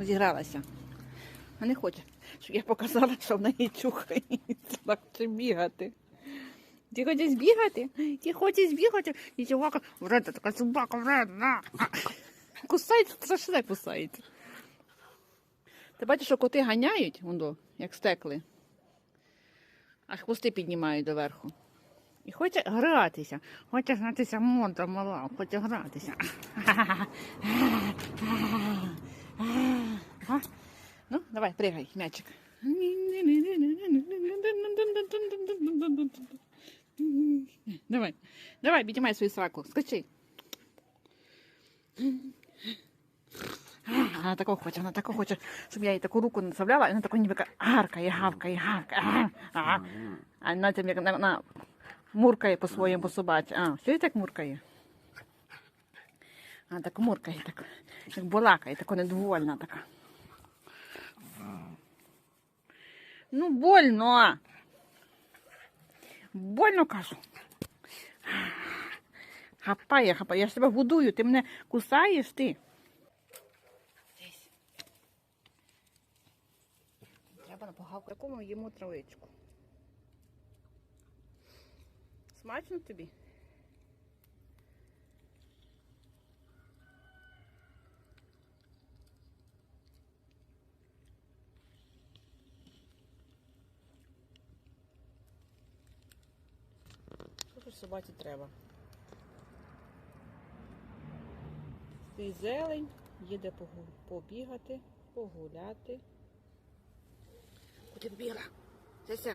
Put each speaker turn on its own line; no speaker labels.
Зігралася. А не хоче, щоб я показала, що в неї чухається. Так чи бігати. Ти хочеш бігати? Ти хочеш бігати? І чувака, вредна така собака, вредна. Кусається, страшне кусається. Ти бачиш, що коти ганяють, воно, як стекли. Аж хвости піднімають доверху. І хоче гратися. Хоче гратися модра мала, хоче гратися. А? Ну, давай, пригай, м'ячик. Давай, давай, піднімай свою сраку, скачи. Вона такого хоче, вона такого хоче, щоб я їй таку руку наставляла, і вона тако ніби гаркає, гавкає, гавкає. А, а вона тим як на, на, муркає по своєму собаці. А, все і так муркає. А так муркає, так, як балакає, така недовольна така. Ну, больно. Больно кажу. Хапає, хапає. Я ж тебе будую, ти мене кусаєш ти. Десь. Треба на погавку. Їмо травичку. Смачно тобі? Собаці треба? Цей зелень, їде побігати, погуляти. Куди бігла? Цяся.